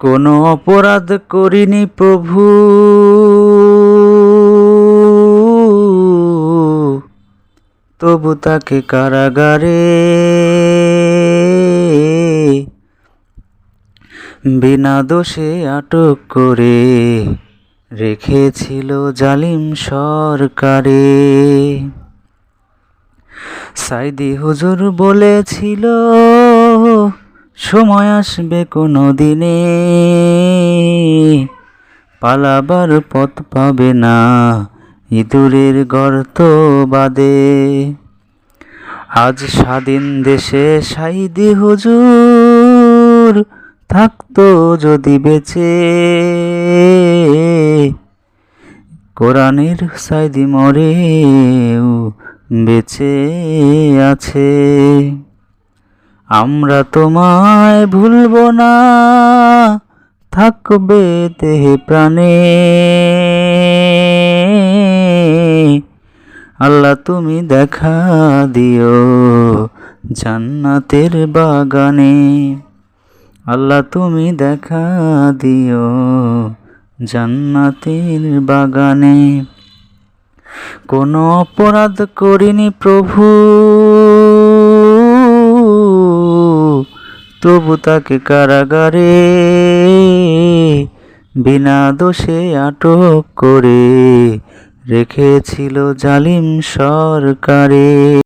কোনো অপরাধ করিনি প্রভু। তবু তাকে কারাগারে বিনা দোষে আটক করে রেখেছিল জালিম সরকারে। সাইদি হুজুর বলেছিল সময় আসবে কোনো দিনে পালাবার পথ পাবে না, ইঁদুরের গর্ত বাদে। আজ স্বাধীন দেশে সাইদি হুজুর থাকতো যদি বেঁচে। কোরআনের সাইদি মরেও বেঁচে আছে। আমরা তোমায় ভুলব না। থাকবে দেহে প্রাণে। আল্লাহ তুমি দেখা দিও জান্নাতের বাগানে। আল্লাহ তুমি দেখা দিও জান্নাতের বাগানে। কোনো অপরাধ করিনি প্রভু। তবু তাকে কারাগারে বিনা দোষে আটক করে রেখেছিল জালিম সরকারে।